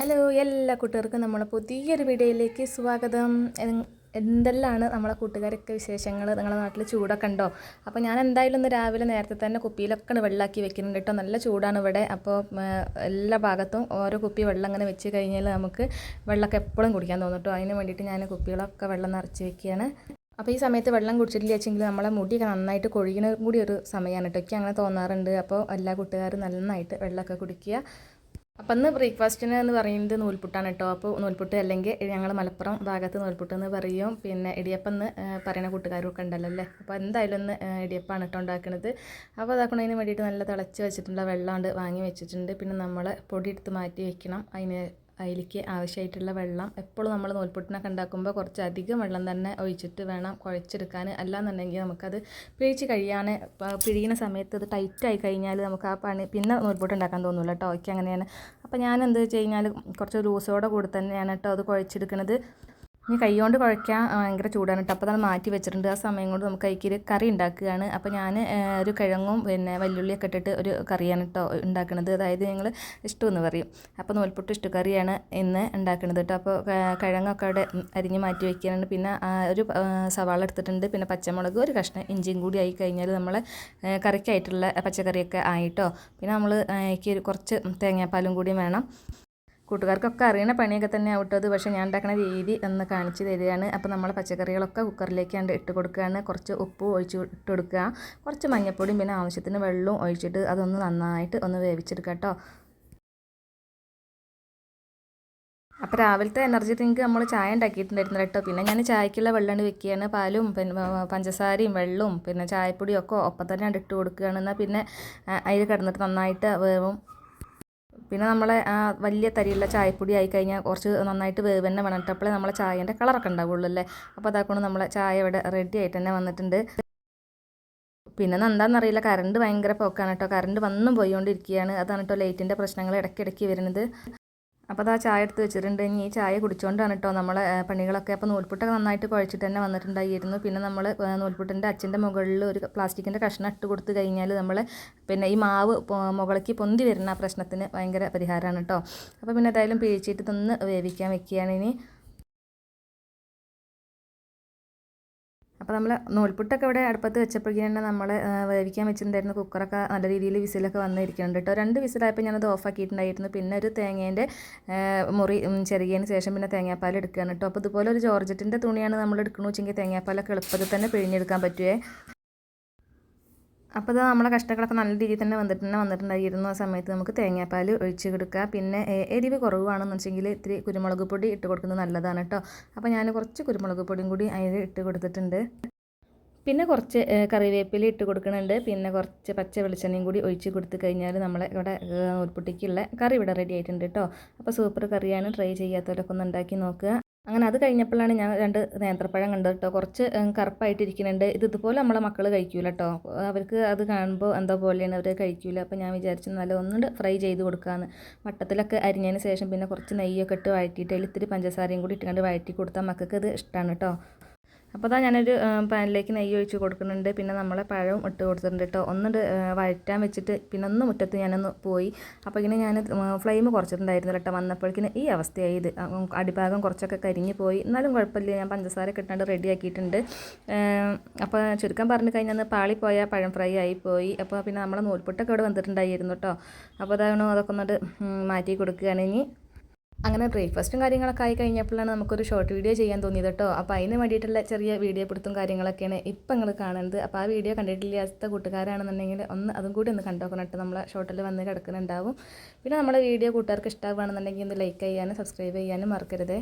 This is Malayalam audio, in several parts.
ഹലോ എല്ലാ കൂട്ടുകാർക്കും നമ്മളെ പുതിയൊരു വീഡിയോയിലേക്ക് സ്വാഗതം. എന്തെല്ലാമാണ് നമ്മളെ കൂട്ടുകാരൊക്കെ വിശേഷങ്ങൾ? നിങ്ങളുടെ നാട്ടിൽ ചൂടൊക്കെ ഉണ്ടോ? അപ്പോൾ ഞാൻ എന്തായാലും ഒന്ന് രാവിലെ നേരത്തെ തന്നെ കുപ്പിയിലൊക്കെ വെള്ളമാക്കി വെക്കുന്നുണ്ട് കേട്ടോ. നല്ല ചൂടാണ് ഇവിടെ. അപ്പോൾ എല്ലാ ഭാഗത്തും ഓരോ കുപ്പി വെള്ളം അങ്ങനെ വെച്ച് കഴിഞ്ഞാൽ നമുക്ക് വെള്ളമൊക്കെ എപ്പോഴും കുടിക്കാൻ തോന്നും അതിന് വേണ്ടിയിട്ട് ഞാൻ കുപ്പികളൊക്കെ വെള്ളം നിറച്ച് വെക്കുകയാണ്. അപ്പോൾ ഈ സമയത്ത് വെള്ളം കുടിച്ചിട്ടില്ല വെച്ചെങ്കിൽ നമ്മളെ മുടിയൊക്കെ നന്നായിട്ട് കൊഴിയണ കൂടി ഒരു സമയമാണ് കേട്ടോ. എനിക്ക് അങ്ങനെ തോന്നാറുണ്ട്. അപ്പോൾ എല്ലാ കൂട്ടുകാരും നന്നായിട്ട് വെള്ളമൊക്കെ കുടിക്കുക. അപ്പം ഇന്ന് ബ്രേക്ക്ഫാസ്റ്റിന് എന്ന് പറയുന്നത് നൂൽപുട്ടാണ് കേട്ടോ. അപ്പോൾ നൂൽപുട്ട് അല്ലെങ്കിൽ ഞങ്ങൾ മലപ്പുറം ഭാഗത്ത് നൂൽപുട്ട് എന്ന് പറയും. പിന്നെ ഇടിയപ്പം എന്ന് പറയുന്ന കൂട്ടുകാരൊക്കെ ഉണ്ടല്ലോ അല്ലേ? അപ്പോൾ എന്തായാലും ഒന്ന് ഇടിയപ്പാണ് കേട്ടോ ഉണ്ടാക്കുന്നത് അപ്പോൾ അതാക്കുന്നതിന് വേണ്ടിയിട്ട് നല്ല തിളച്ച് വെച്ചിട്ടുള്ള വെള്ളമുണ്ട് വാങ്ങി വെച്ചിട്ടുണ്ട്. പിന്നെ നമ്മൾ പൊടി എടുത്ത് മാറ്റി വെക്കണം. അതിന് അതിലേക്ക് ആവശ്യമായിട്ടുള്ള വെള്ളം എപ്പോഴും നമ്മൾ നൂൽപുട്ടിനൊക്കെ ഉണ്ടാക്കുമ്പോൾ കുറച്ച് അധികം വെള്ളം തന്നെ ഒഴിച്ചിട്ട് വേണം കുഴച്ചെടുക്കാൻ. അല്ലാന്നുണ്ടെങ്കിൽ നമുക്കത് പിഴിച്ച് കഴിയാൻ പ- പിഴിയുന്ന സമയത്ത് അത് ടൈറ്റായി കഴിഞ്ഞാൽ നമുക്ക് ആ പണി പിന്നെ നൂൽപുട്ട് ഉണ്ടാക്കാൻ തോന്നില്ല കേട്ടോ എനിക്ക് അങ്ങനെയാണ്. അപ്പോൾ ഞാൻ എന്ത് വെച്ച് കഴിഞ്ഞാൽ കുറച്ച് ലൂസോടെ കൂടി തന്നെയാണ് കേട്ടോ അത് കുഴച്ചെടുക്കുന്നത് ഇനി കൈകൊണ്ട് കുഴയ്ക്കാൻ ഭയങ്കര ചൂടാണ് കേട്ടോ അപ്പോൾ നമ്മൾ മാറ്റി വെച്ചിട്ടുണ്ട്. ആ സമയം കൊണ്ട് നമുക്ക് കൈക്കൊരു കറി ഉണ്ടാക്കുകയാണ്. അപ്പോൾ ഞാൻ ഒരു കിഴങ്ങും പിന്നെ വല്യുള്ളിയൊക്കെ ഇട്ടിട്ട് ഒരു കറിയാണ് കേട്ടോ ഉണ്ടാക്കുന്നത് അതായത് ഞങ്ങൾ ഇഷ്ടമെന്ന് പറയും. അപ്പോൾ നൂൽപുട്ട് ഇഷ്ടക്കറിയാണ് ഇന്ന് ഉണ്ടാക്കുന്നത് കേട്ടോ അപ്പോൾ കിഴങ്ങൊക്കെ അവിടെ അരിഞ്ഞ് മാറ്റി വയ്ക്കാനുണ്ട് പിന്നെ ഒരു സവാള എടുത്തിട്ടുണ്ട്. പിന്നെ പച്ചമുളക് ഒരു കഷ്ണം ഇഞ്ചിയും കൂടി ആയി കഴിഞ്ഞാൽ നമ്മൾ കറിക്കായിട്ടുള്ള പച്ചക്കറിയൊക്കെ ആയിട്ടോ പിന്നെ നമ്മൾ അതിലേക്ക് കുറച്ച് തേങ്ങാപ്പാലും കൂടി വേണം. കൂട്ടുകാർക്കൊക്കെ അറിയണ പണിയൊക്കെ തന്നെ ആവട്ടോ. അത് പക്ഷേ ഞാൻ ഉണ്ടാക്കുന്ന രീതി ഒന്ന് കാണിച്ചു തരികയാണ്. അപ്പോൾ നമ്മൾ പച്ചക്കറികളൊക്കെ കുക്കറിലേക്ക് കണ്ട് ഇട്ട് കൊടുക്കുകയാണ്. കുറച്ച് ഉപ്പ് ഒഴിച്ച് ഇട്ട് കൊടുക്കുക. കുറച്ച് മഞ്ഞൾപ്പൊടിയും പിന്നെ ആവശ്യത്തിന് വെള്ളവും ഒഴിച്ചിട്ട് അതൊന്ന് നന്നായിട്ട് ഒന്ന് വേവിച്ചെടുക്കുക കേട്ടോ. അപ്പോൾ രാവിലത്തെ എനർജി ഡ്രിങ്ക് നമ്മൾ ചായ ഉണ്ടാക്കിയിട്ടുണ്ടായിരുന്നു കേട്ടോ. പിന്നെ ഞാൻ ചായക്കുള്ള വെള്ളമാണ് വെക്കുകയാണ്. പാലും പിന്നെ പഞ്ചസാരയും വെള്ളവും പിന്നെ ചായപ്പൊടിയും ഒക്കെ ഒപ്പം തന്നെ ഇട്ട് കൊടുക്കുകയാണ്. എന്നാൽ പിന്നെ അതിൽ കിടന്നിട്ട് നന്നായിട്ട് വേവും. പിന്നെ നമ്മളെ വലിയ തരിയുള്ള ചായപ്പൊടി ആയിക്കഴിഞ്ഞാൽ കുറച്ച് നന്നായിട്ട് വേവ് തന്നെ വേണം നമ്മളെ ചായേന്റെ കളറൊക്കെ ഉണ്ടാവുള്ളൂ അല്ലേ? അപ്പോൾ അതാക്കൊണ്ട് നമ്മളെ ചായ ഇവിടെ റെഡി ആയിട്ട് തന്നെ വന്നിട്ടുണ്ട്. പിന്നെ എന്താണെന്നറിയില്ല കറണ്ട് ഭയങ്കര പോക്കാണ് കേട്ടോ കറണ്ട് വന്നും പോയിക്കൊണ്ടിരിക്കുകയാണ് അതാണ് കേട്ടോ ലൈറ്റിന്റെ പ്രശ്നങ്ങൾ ഇടയ്ക്കിടയ്ക്ക് വരുന്നത്. അപ്പോൾ അത് ആ ചായ എടുത്ത് വെച്ചിട്ടുണ്ട്. ഇനി ഈ ചായ കുടിച്ചുകൊണ്ടാണ് കേട്ടോ നമ്മളെ പണികളൊക്കെ. അപ്പോൾ നൂൽപുട്ടൊക്കെ നന്നായിട്ട് കുഴച്ചിട്ട് തന്നെ വന്നിട്ടുണ്ടായിരുന്നു. പിന്നെ നമ്മൾ നൂൽപുട്ടിന്റെ അച്ഛന്റെ മുകളിൽ ഒരു പ്ലാസ്റ്റിക്കിന്റെ കഷ്ണം ഇട്ട് കൊടുത്തു കഴിഞ്ഞാൽ നമ്മൾ പിന്നെ ഈ മാവ് മുകളിലേക്ക് പൊന്തി വരുന്ന ആ പ്രശ്നത്തിന് ഭയങ്കര പരിഹാരമാണ് കേട്ടോ അപ്പോൾ പിന്നെ ഏതായാലും പിഴിച്ചിട്ട് തന്ന് വേവിക്കാൻ വെക്കുകയാണ് ഇനി. അപ്പോൾ നമ്മൾ നൂൽപുട്ടൊക്കെ ഇവിടെ അടുപ്പത്ത് വെച്ചപ്പോഴേക്കും നമ്മൾ വേവിക്കാൻ വെച്ചിട്ടുണ്ടായിരുന്നു കുക്കറൊക്കെ നല്ല രീതിയിൽ വിസിലൊക്കെ വന്നിരിക്കുന്നുണ്ട് കേട്ടോ. രണ്ട് വിസിലായപ്പോൾ ഞാനത് ഓഫാക്കിയിട്ടുണ്ടായിരുന്നു പിന്നെ ഒരു തേങ്ങേന്റെ മുറി ചെറുകിയതിന് ശേഷം പിന്നെ തേങ്ങാപ്പാൽ എടുക്കുകയാണ് കേട്ടോ. അപ്പോൾ ഇതുപോലെ ഒരു ജോർജറ്റിന്റെ തുണിയാണ് നമ്മൾ എടുക്കണമെന്ന് വെച്ചെങ്കിൽ തേങ്ങാപ്പാലൊക്കെ എളുപ്പത്തിൽ തന്നെ പിഴിഞ്ഞെടുക്കാൻ പറ്റുമേ അപ്പോൾ ഇത് നമ്മളെ കഷ്ടങ്ങളൊക്കെ നല്ല രീതിയിൽ തന്നെ വന്നിട്ട് തന്നെ വന്നിട്ടുണ്ടായിരുന്നു ആ സമയത്ത് നമുക്ക് തേങ്ങാപ്പാൽ ഒഴിച്ച് കൊടുക്കുക. പിന്നെ എരിവ് കുറവാണെന്ന് വെച്ചെങ്കിൽ ഇത്തിരി കുരുമുളക് പൊടി ഇട്ട് കൊടുക്കുന്നത് നല്ലതാണ് കേട്ടോ. അപ്പോൾ ഞാൻ കുറച്ച് കുരുമുളക് പൊടിയും കൂടി അതിൽ ഇട്ട് കൊടുത്തിട്ടുണ്ട്. പിന്നെ കുറച്ച് കറിവേപ്പില ഇട്ട് കൊടുക്കുന്നുണ്ട്. പിന്നെ കുറച്ച് പച്ച വെളിച്ചെണ്ണയും കൂടി ഒഴിച്ച് കൊടുത്ത് കഴിഞ്ഞാൽ നമ്മളെ ഇവിടെ ഏ, കറി ഇവിടെ റെഡി ആയിട്ടുണ്ട് കേട്ടോ. അപ്പോൾ സൂപ്പർ കറിയാണ്. ട്രൈ ചെയ്യാത്തവരൊക്കെ ഒന്ന് ഉണ്ടാക്കി നോക്കുക. അങ്ങനെ അത് കഴിഞ്ഞപ്പോഴാണ് ഞാൻ രണ്ട് നേന്ത്രപ്പഴം കണ്ടത് കേട്ടോ. കുറച്ച് കറുപ്പായിട്ടിരിക്കുന്നുണ്ട്. ഇത് ഇതുപോലെ നമ്മളെ മക്കൾ കഴിക്കൂല കേട്ടോ അവർക്ക് അത് കാണുമ്പോൾ എന്തോ പോലെയാണ് അവർ കഴിക്കൂല. അപ്പോൾ ഞാൻ വിചാരിച്ചു നല്ല ഒന്നുകൊണ്ട് ഫ്രൈ ചെയ്ത് കൊടുക്കാമെന്ന് വട്ടത്തിലൊക്കെ അരിഞ്ഞതിന് ശേഷം പിന്നെ കുറച്ച് നെയ്യൊക്കെ ഇട്ട് വഴറ്റിയിട്ട് അതിൽ ഇത്തിരി പഞ്ചസാരയും കൂടി ഇട്ടുകൊണ്ട് വഴറ്റി കൊടുത്താൽ മക്കൾക്ക് ഇത് ഇഷ്ടമാണ് കേട്ടോ. അപ്പോൾ അതാ ഞാനൊരു പാനിലേക്ക് നെയ്യ് ഒഴിച്ച് കൊടുക്കുന്നുണ്ട്. പിന്നെ നമ്മളെ പഴവും ഇട്ട് കൊടുത്തിട്ടുണ്ട് കേട്ടോ ഒന്നുണ്ട് വഴറ്റാൻ വെച്ചിട്ട് പിന്നെ ഒന്ന് മുറ്റത്ത് ഞാനൊന്ന് പോയി. അപ്പോൾ ഇങ്ങനെ ഞാൻ ഫ്ലെയിം കുറച്ചിട്ടുണ്ടായിരുന്നു കേട്ടോ വന്നപ്പോഴേക്കിന് ഈ അവസ്ഥയായി ഇത്. അടിഭാഗം കുറച്ചൊക്കെ കരിഞ്ഞ് പോയി. എന്നാലും കുഴപ്പമില്ല. ഞാൻ പഞ്ചസാര കിട്ടാണ്ട് റെഡി ആക്കിയിട്ടുണ്ട്. ഏം, അപ്പോൾ ചുരുക്കം പറഞ്ഞു കഴിഞ്ഞാൽ പാളിപ്പോയ പഴം ഫ്രൈ ആയിപ്പോയി പോയി. അപ്പോൾ പിന്നെ നമ്മളെ നൂൽപുട്ടൊക്കെ ഇവിടെ വന്നിട്ടുണ്ടായിരുന്നു കേട്ടോ അപ്പോൾ അതാണ് അതൊക്കെ ഒന്നിട്ട് മാറ്റി കൊടുക്കുകയാണെങ്കിൽ അങ്ങനെ ബ്രേക്ക്ഫാസ്റ്റും കാര്യങ്ങളൊക്കെ ആയി കഴിഞ്ഞപ്പോഴാണ് നമുക്കൊരു ഷോർട്ട് വീഡിയോ ചെയ്യാൻ തോന്നിയത് കേട്ടോ. അപ്പോൾ അതിന് വേണ്ടിയിട്ടുള്ള ചെറിയ വീഡിയോ പിടുത്തും കാര്യങ്ങളൊക്കെയാണ് ഇപ്പം നിങ്ങൾ കാണുന്നത്. അപ്പോൾ ആ വീഡിയോ കണ്ടിട്ടില്ലാത്ത കൂട്ടുകാരാണെന്നുണ്ടെങ്കിൽ ഒന്ന് അതും കൂടി ഒന്ന് കണ്ടോക്കണം കേട്ടോ. നമ്മളെ ഷോർട്ടിൽ വന്ന് കിടക്കുന്നുണ്ടാവും പിന്നെ നമ്മുടെ വീഡിയോ കൂട്ടുകാർക്ക് ഇഷ്ടമാണെന്നുണ്ടെങ്കിൽ ഒന്ന് ലൈക്ക് ചെയ്യാനും സബ്സ്ക്രൈബ് ചെയ്യാനും മറക്കരുതേ.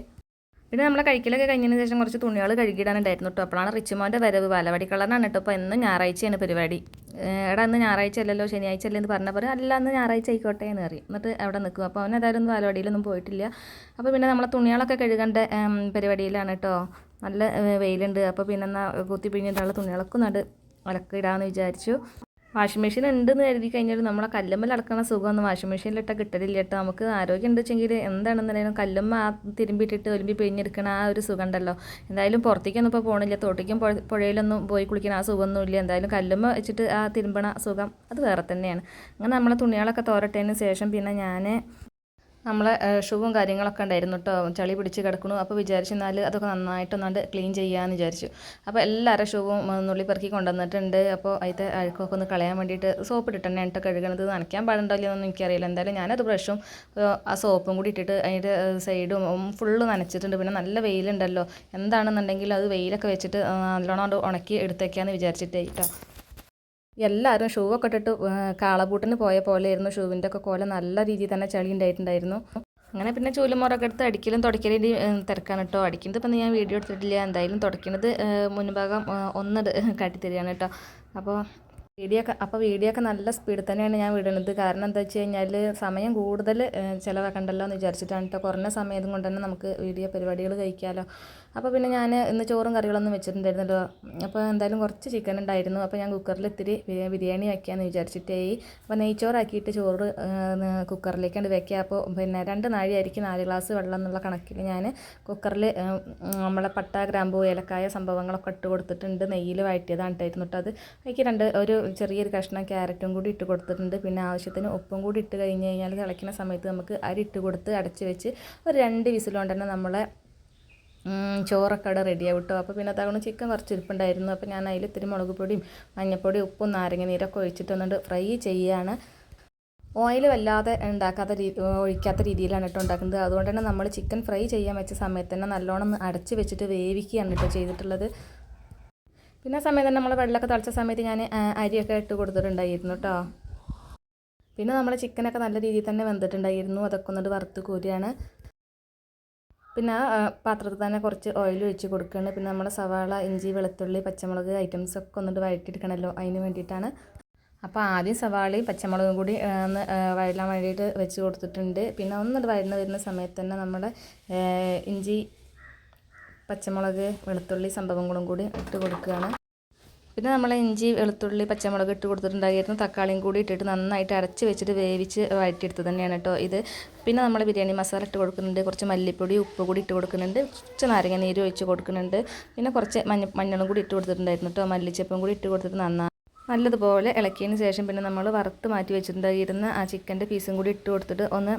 പിന്നെ നമ്മളെ കഴിക്കലൊക്കെ കഴിഞ്ഞതിന് ശേഷം കുറച്ച് തുണികൾ കഴുകിയിടാനുണ്ടായിരുന്നു കേട്ടോ അപ്പോഴാണ് റിച്ചുമോന്റെ വരവ് വലവടി കളറിനാണ് കേട്ടോ അപ്പോൾ ഇന്ന് ഞായറാഴ്ചയാണ് പരിപാടി. എടാ ഇന്ന് ഞായറാഴ്ച അല്ലല്ലോ ശനിയാഴ്ച അല്ലേ എന്ന് പറഞ്ഞപ്പോൾ അല്ല അന്ന് ഞായറാഴ്ച ആയിക്കോട്ടെ എന്ന് പറയും. എന്നിട്ട് അവിടെ നിൽക്കും. അപ്പോൾ അവൻ ഏതായാലും ഒന്നും വലവടിയിലൊന്നും പോയിട്ടില്ല. അപ്പോൾ പിന്നെ നമ്മളെ തുണികളൊക്കെ കഴുകേണ്ട പരിപാടിയിലാണ് കേട്ടോ നല്ല വെയിലുണ്ട്. അപ്പോൾ പിന്നെ എന്നാൽ കുത്തി പിഴിഞ്ഞിട്ടുള്ള തുണികളൊക്കെ നട് അലക്കിടാമെന്ന് വിചാരിച്ചു. വാഷിംഗ് മെഷീൻ ഉണ്ടെന്ന് കരുതി കഴിഞ്ഞാൽ നമ്മളെ കല്ലുമ്മൽ അടക്കണ സുഖമൊന്നും വാഷിംഗ് മെഷീനിലിട്ടാൽ കിട്ടലില്ല കേട്ടോ. നമുക്ക് ആരോഗ്യം ഉണ്ട് വെച്ചെങ്കിൽ എന്താണെന്നുണ്ടെങ്കിലും കല്ലുമ്മ ആ തിരുമ്പിയിട്ടിട്ട് ഒലിമ്പി പിഴിഞ്ഞെടുക്കണ ആ ഒരു സുഖം ഉണ്ടല്ലോ എന്തായാലും പുറത്തേക്കൊന്നും ഇപ്പോൾ പോകണില്ല തോട്ടിക്കും പുഴയിലൊന്നും പോയി കുളിക്കണ ആ സുഖമൊന്നും ഇല്ല എന്തായാലും കല്ലുമ്മ വെച്ചിട്ട് ആ തിരുമ്പണ സുഖം അത് വേറെ തന്നെയാണ്. അങ്ങനെ നമ്മളെ തുണികളൊക്കെ തോരട്ടതിന് ശേഷം പിന്നെ ഞാൻ നമ്മളെ ഷൂവും കാര്യങ്ങളൊക്കെ ഉണ്ടായിരുന്നു കേട്ടോ ചളി പിടിച്ച് കിടക്കണു. അപ്പോൾ വിചാരിച്ചു എന്നാൽ അതൊക്കെ നന്നായിട്ടൊന്നാണ്ട് ക്ലീൻ ചെയ്യാമെന്ന് വിചാരിച്ചു. അപ്പോൾ എല്ലാവരും ഷൂവും നുള്ളി പെറുക്കി കൊണ്ടുവന്നിട്ടുണ്ട്. അപ്പോൾ അതിന്റെ അഴുക്കൊക്കെ ഒന്ന് കളയാൻ വേണ്ടിയിട്ട് സോപ്പ് ഇട്ടിട്ടുണ്ട് തന്നെ കഴുകണത്. നനയ്ക്കാൻ പാടുണ്ടല്ലോ എന്നൊന്നും എനിക്കറിയില്ല. എന്തായാലും ഞാനത് ബ്രഷും ആ സോപ്പും കൂടി ഇട്ടിട്ട് അതിന്റെ സൈഡും ഫുള്ള് നനച്ചിട്ടുണ്ട്. പിന്നെ നല്ല വെയിലുണ്ടല്ലോ. എന്താണെന്നുണ്ടെങ്കിൽ അത് വെയിലൊക്കെ വെച്ചിട്ട് നല്ലോണം ഉണക്കി എടുത്തേക്കാന്ന് വിചാരിച്ചിട്ടേ കേട്ടോ എല്ലാവരും ഷൂ ഒക്കെ ഇട്ടിട്ട് കാളബൂട്ടിന് പോയ പോലെയായിരുന്നു ഷൂവിന്റെ ഒക്കെ കോല. നല്ല രീതിയിൽ തന്നെ ചളി ഉണ്ടായിട്ടുണ്ടായിരുന്നു. അങ്ങനെ പിന്നെ ചൂലുമുറൊക്കെ എടുത്ത് അടിക്കലും തുടയ്ക്കലും തിരക്കാണ് കേട്ടോ. അടിക്കുന്നത് ഇപ്പം ഞാൻ വീഡിയോ എടുത്തിട്ടില്ല. എന്തായാലും തുടയ്ക്കുന്നത് മുൻഭാഗം ഒന്ന് കാട്ടിത്തരികയാണ് കേട്ടോ. അപ്പോൾ വീഡിയോ ഒക്കെ അപ്പോൾ വീഡിയോ ഒക്കെ നല്ല സ്പീഡിൽ തന്നെയാണ് ഞാൻ വിടുന്നത്. കാരണം എന്താ വെച്ച് കഴിഞ്ഞാൽ സമയം കൂടുതൽ ചിലവാക്കണ്ടല്ലോ എന്ന് വിചാരിച്ചിട്ടാണ് കേട്ടോ കുറഞ്ഞ സമയം കൊണ്ട് തന്നെ നമുക്ക് വീഡിയോ പരിപാടികൾ കഴിക്കാമല്ലോ അപ്പോൾ പിന്നെ ഞാൻ ഇന്ന് ചോറും കറികളൊന്നും വെച്ചിട്ടുണ്ടായിരുന്നല്ലോ. അപ്പോൾ എന്തായാലും കുറച്ച് ചിക്കൻ ഉണ്ടായിരുന്നു അപ്പോൾ ഞാൻ കുക്കറിൽ ഇത്തിരി ബിരിയാണി വയ്ക്കാമെന്ന് വിചാരിച്ചിട്ടേ അപ്പോൾ നെയ്ച്ചോറാക്കിയിട്ട് ചോറ് കുക്കറിലേക്കാണ്ട് വെക്കുക അപ്പോൾ പിന്നെ രണ്ട് നാഴിയായിരിക്കും നാല് ഗ്ലാസ് വെള്ളം എന്നുള്ള കണക്കിൽ ഞാൻ കുക്കറിൽ നമ്മളെ പട്ട ഗ്രാമ്പൂ ഏലക്കായ സംഭവങ്ങളൊക്കെ ഇട്ട് കൊടുത്തിട്ടുണ്ട്. നെയ്യിൽ വഴറ്റിയതാണ് ഇട്ടായിരുന്നു കേട്ടോ അത് എനിക്ക് രണ്ട് ഒരു ചെറിയൊരു കഷ്ണം ക്യാരറ്റും കൂടി ഇട്ട് കൊടുത്തിട്ടുണ്ട്. പിന്നെ ആവശ്യത്തിന് ഉപ്പും കൂടി ഇട്ട് കഴിഞ്ഞ് കഴിഞ്ഞാൽ തിളയ്ക്കുന്ന സമയത്ത് നമുക്ക് അരി ഇട്ട് കൊടുത്ത് അടച്ച് വെച്ച് ഒരു രണ്ട് വിസിലുകൊണ്ട് തന്നെ നമ്മളെ ചോറൊക്കെ അവിടെ റെഡിയാവും കേട്ടോ അപ്പോൾ പിന്നെ തവണ ചിക്കൻ കുറച്ച് ഇരിപ്പുണ്ടായിരുന്നു അപ്പോൾ ഞാൻ അതിൽ ഇത്തിരി മുളക് പൊടിയും മഞ്ഞൾപ്പൊടിയും ഉപ്പും നാരങ്ങ നീരൊക്കെ ഒഴിച്ചിട്ട് ഫ്രൈ ചെയ്യുകയാണ് ഓയിൽ വല്ലാതെ ഉണ്ടാക്കാത്ത രീതി ഒഴിക്കാത്ത രീതിയിലാണ് കേട്ടോ ഉണ്ടാക്കുന്നത്. അതുകൊണ്ട് തന്നെ നമ്മൾ ചിക്കൻ ഫ്രൈ ചെയ്യാൻ വെച്ച സമയത്ത് തന്നെ നല്ലോണം അടച്ച് വെച്ചിട്ട് വേവിക്കുകയാണ് കേട്ടോ ചെയ്തിട്ടുള്ളത്. പിന്നെ സമയത്ത് തന്നെ നമ്മൾ വെള്ളമൊക്കെ തിളച്ച സമയത്ത് ഞാൻ അരിയൊക്കെ ഇട്ട് കൊടുത്തിട്ടുണ്ടായിരുന്നു കേട്ടോ പിന്നെ നമ്മൾ ചിക്കനൊക്കെ നല്ല രീതിയിൽ തന്നെ വെന്തിട്ടുണ്ടായിരുന്നു. അതൊക്കെ ഒന്നിട്ട് വറുത്ത് കോരിയാണ്. പിന്നെ പാത്രത്തിൽ തന്നെ കുറച്ച് ഓയിൽ ഒഴിച്ച് കൊടുക്കുകയാണ് പിന്നെ നമ്മൾ സവാള ഇഞ്ചി വെളുത്തുള്ളി പച്ചമുളക് ഐറ്റംസ് ഒക്കെ ഒന്നിട്ട് വഴറ്റിയെടുക്കണമല്ലോ അതിന് വേണ്ടിയിട്ടാണ്. അപ്പോൾ ആദ്യം സവാളയും പച്ചമുളകും കൂടി ഒന്ന് വഴലാൻ വേണ്ടിയിട്ട് വെച്ച് കൊടുത്തിട്ടുണ്ട്. പിന്നെ ഒന്നിട്ട് വഴന്ന് വരുന്ന സമയത്ത് തന്നെ നമ്മുടെ ഇഞ്ചി പച്ചമുളക് വെളുത്തുള്ളി സംഭവങ്ങളും കൂടി ഇട്ട് കൊടുക്കുകയാണ്. പിന്നെ നമ്മൾ ഇഞ്ചി വെളുത്തുള്ളി പച്ചമുളക് ഇട്ട് കൊടുത്തിട്ടുണ്ടായിരുന്നു. തക്കാളിയും കൂടി ഇട്ടിട്ട് നന്നായിട്ട് അരച്ച് വെച്ചിട്ട് വേവിച്ച് വഴറ്റിയെടുത്ത് തന്നെയാണ് കേട്ടോ ഇത്. പിന്നെ നമ്മൾ ബിരിയാണി മസാല ഇട്ട് കൊടുക്കുന്നുണ്ട്. കുറച്ച് മല്ലിപ്പൊടി ഉപ്പ് കൂടി ഇട്ട് കൊടുക്കുന്നുണ്ട്. കുറച്ച് നാരങ്ങ നീര് ഒഴിച്ച് കൊടുക്കുന്നുണ്ട്. പിന്നെ കുറച്ച് മഞ്ഞ മഞ്ഞളും കൂടി ഇട്ട് കൊടുത്തിട്ടുണ്ടായിരുന്നു കേട്ടോ. മല്ലിച്ചപ്പും കൂടി ഇട്ട് കൊടുത്തിട്ട് നന്നായി നല്ലതുപോലെ ഇളക്കിയതിന് ശേഷം പിന്നെ നമ്മൾ വറുത്ത് മാറ്റി വെച്ചിട്ടുണ്ടായിരുന്ന ആ ചിക്കന്റെ പീസും കൂടി ഇട്ട് കൊടുത്തിട്ട് ഒന്ന്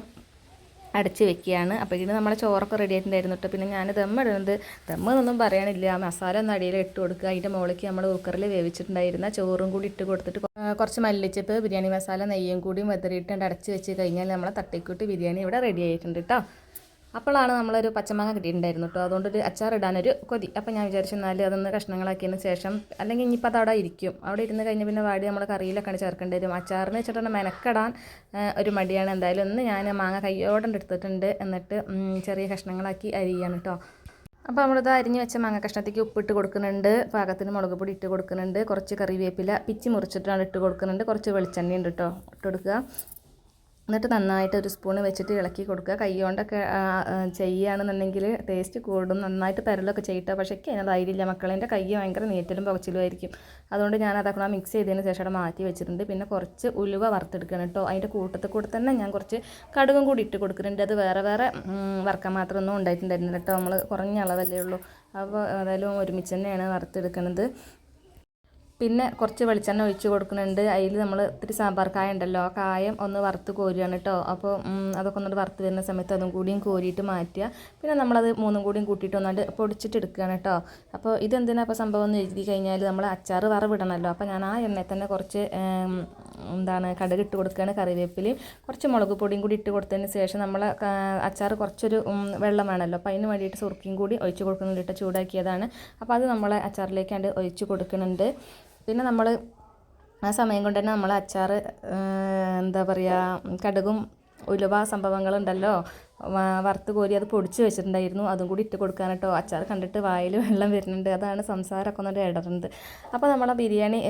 അടച്ച് വെക്കുകയാണ്. അപ്പോഴേക്കും നമ്മളെ ചോറൊക്കെ റെഡി ആയിട്ടുണ്ടായിരുന്നു കേട്ടോ പിന്നെ ഞാൻ ദമ്മ ഇടുന്നത് ദമ്മ എന്നൊന്നും പറയാനില്ല. മസാല ഒന്ന് അടിയിൽ ഇട്ട് കൊടുക്കുക. അതിന്റെ മുകളിലേക്ക് നമ്മൾ കുക്കറിൽ വേവിച്ചിട്ടുണ്ടായിരുന്ന ചോറും കൂടി ഇട്ട് കൊടുത്തിട്ട് കുറച്ച് മല്ലിച്ചപ്പ് ബിരിയാണി മസാല നെയ്യും കൂടി വെതറിയിട്ട് അടച്ച് വെച്ച് കഴിഞ്ഞാൽ നമ്മളെ തട്ടിക്കൂട്ടി ബിരിയാണി ഇവിടെ റെഡി ആയിട്ടുണ്ട് കേട്ടോ അപ്പോഴാണ് നമ്മളൊരു പച്ചമാങ്ങ കിട്ടിയിട്ടുണ്ടായിരുന്നു കേട്ടോ. അതുകൊണ്ടൊരു അച്ചാർ ഇടാനൊരു കൊതി. അപ്പോൾ ഞാൻ വിചാരിച്ചു എന്നാൽ അതൊന്ന് കഷ്ണങ്ങളാക്കിയതിന് ശേഷം അല്ലെങ്കിൽ ഇനിയിപ്പോൾ അത് അവിടെ ഇരിക്കും. അവിടെ ഇരുന്ന് കഴിഞ്ഞ് പിന്നെ വാടി നമ്മൾ കറിയിലൊക്കെ ചേർക്കേണ്ടി വരും. അച്ചാറിന് വെച്ചിട്ടുണ്ട് മെനക്കെടാൻ ഒരു മടിയാണ്. എന്തായാലും ഒന്ന് ഞാൻ മാങ്ങ കയ്യോടെ എടുത്തിട്ടുണ്ട്. എന്നിട്ട് ചെറിയ കഷ്ണങ്ങളാക്കി അരിയാണ് കേട്ടോ. അപ്പോൾ നമ്മളിത് അരിഞ്ഞ് വെച്ച മാങ്ങ കഷ്ണത്തേക്ക് ഉപ്പിട്ട് കൊടുക്കുന്നുണ്ട്. പാകത്തിന് മുളക് പൊടി ഇട്ട് കൊടുക്കുന്നുണ്ട്. കുറച്ച് കറിവേപ്പില പിച്ചി മുറിച്ചിട്ടാണ് ഇട്ട് കൊടുക്കുന്നുണ്ട്. കുറച്ച് വെളിച്ചെണ്ണ ഉണ്ട് കേട്ടോ ഇട്ട് കൊടുക്കുക. എന്നിട്ട് നന്നായിട്ട് ഒരു സ്പൂൺ വെച്ചിട്ട് ഇളക്കി കൊടുക്കുക. കൈ കൊണ്ടൊക്കെ ചെയ്യുകയാണെന്നുണ്ടെങ്കിൽ ടേസ്റ്റ് കൂടും. നന്നായിട്ട് പരലൊക്കെ ചെയ്യട്ടോ. പക്ഷേ എനിക്ക് അതിന് ധൈര്യമില്ല. മക്കളെന്റെ കൈ ഭയങ്കര നീറ്റലും പുകച്ചിലും ആയിരിക്കും. അതുകൊണ്ട് ഞാൻ അതൊക്കെ മിക്സ് ചെയ്തതിന് ശേഷം അവിടെ മാറ്റി വെച്ചിട്ടുണ്ട്. പിന്നെ കുറച്ച് ഉലുവ വറുത്തെടുക്കണം കേട്ടോ. അതിന്റെ കൂട്ടത്തിൽ കൂടെ തന്നെ ഞാൻ കുറച്ച് കടുകും കൂടി ഇട്ട് കൊടുക്കുന്നുണ്ട്. അത് വേറെ വേറെ വറുക്കാൻ മാത്രമൊന്നും ഉണ്ടായിട്ടുണ്ടായിരുന്നില്ല കേട്ടോ. നമ്മൾ കുറഞ്ഞ അളവല്ലേ ഉള്ളൂ. അപ്പോൾ ഏതായാലും ഒരുമിച്ച് തന്നെയാണ് വറുത്തെടുക്കുന്നത്. പിന്നെ കുറച്ച് വെളിച്ചെണ്ണ ഒഴിച്ച് കൊടുക്കുന്നുണ്ട്. അതിൽ നമ്മൾ ഇത്തിരി സാമ്പാർ കായ ഉണ്ടല്ലോ ആ കായം ഒന്ന് വറുത്ത് കോരുകയാണ് കേട്ടോ അപ്പോൾ അതൊക്കെ ഒന്നിട്ട് വറുത്ത് വരുന്ന സമയത്ത് അതും കൂടിയും കോരിയിട്ട് മാറ്റുക. പിന്നെ നമ്മളത് മൂന്നും കൂടിയും കൂട്ടിയിട്ട് ഒന്നാണ്ട് പൊടിച്ചിട്ട് എടുക്കുകയാണ് കേട്ടോ അപ്പോൾ ഇതെന്തിനാ അപ്പോൾ സംഭവം എന്ന് എഴുതി കഴിഞ്ഞാൽ നമ്മൾ അച്ചാർ വറവിടണമല്ലോ അപ്പോൾ ഞാൻ ആ എണ്ണയിൽ തന്നെ കുറച്ച് എന്താണ് കടുക് ഇട്ട് കൊടുക്കുകയാണ് കറിവേപ്പിലയും. കുറച്ച് മുളക് പൊടിയും കൂടി ഇട്ട് കൊടുത്തതിന് ശേഷം നമ്മൾ അച്ചാർ കുറച്ചൊരു വെള്ളം വേണമല്ലോ അപ്പോൾ അതിന് വേണ്ടിയിട്ട് സുറുക്കിയും കൂടി ഒഴിച്ച് കൊടുക്കുന്നുണ്ട് ചൂടാക്കിയതാണ്. അപ്പോൾ അത് നമ്മളെ അച്ചാറിലേക്കാണ്ട് ഒഴിച്ച് കൊടുക്കുന്നുണ്ട്. പിന്നെ നമ്മൾ ആ സമയം കൊണ്ട് തന്നെ നമ്മൾ അച്ചാർ എന്താ പറയുക കടുകും ഉലുവ സംഭവങ്ങളുണ്ടല്ലോ. വറുത്ത് കോരി അത് പൊടിച്ച് വെച്ചിട്ടുണ്ടായിരുന്നു. അതും കൂടി ഇട്ട് കൊടുക്കാനട്ടോ അച്ചാർ കണ്ടിട്ട് വായിൽ വെള്ളം വരുന്നുണ്ട്. അതാണ് സംസാരമൊക്കെ ഒന്ന് ഇടറുന്നത്. അപ്പോൾ നമ്മളെ ബിരിയാണി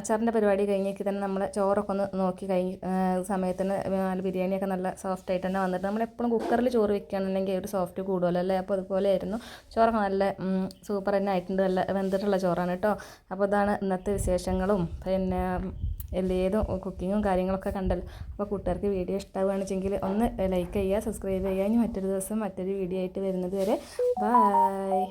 അച്ചാറിന്റെ പരിപാടി കഴിഞ്ഞേക്ക് തന്നെ നമ്മൾ ചോറൊക്കെ ഒന്ന് നോക്കി കഴിഞ്ഞ് സമയത്തിന് ബിരിയാണിയൊക്കെ നല്ല സോഫ്റ്റ് ആയിട്ട് തന്നെ വന്നിട്ട് നമ്മൾ എപ്പോഴും കുക്കറിൽ ചോറ് വെക്കുകയാണെന്നുണ്ടെങ്കിൽ ഒരു സോഫ്റ്റ് കൂടുതലോ അല്ലേ? അപ്പോൾ അതുപോലെ ആയിരുന്നു. ചോറൊക്കെ നല്ല സൂപ്പർ തന്നെ ആയിട്ടുണ്ട്. നല്ല വെന്തിട്ടുള്ള ചോറാണ് കേട്ടോ. അപ്പോൾ ഇതാണ് ഇന്നത്തെ വിശേഷങ്ങളും. പിന്നെ എല്ലേതും കുക്കിങ്ങും കാര്യങ്ങളൊക്കെ കണ്ടല്ലോ. അപ്പോൾ കൂട്ടുകാർക്ക് വീഡിയോ ഇഷ്ടമാവുകയാണെന്നുവെച്ചെങ്കിൽ ഒന്ന് ലൈക്ക് ചെയ്യുക സബ്സ്ക്രൈബ് ചെയ്യുക. ഇനി മറ്റൊരു ദിവസം മറ്റൊരു വീഡിയോ ആയിട്ട് വരുന്നത് വരെ. ബായ്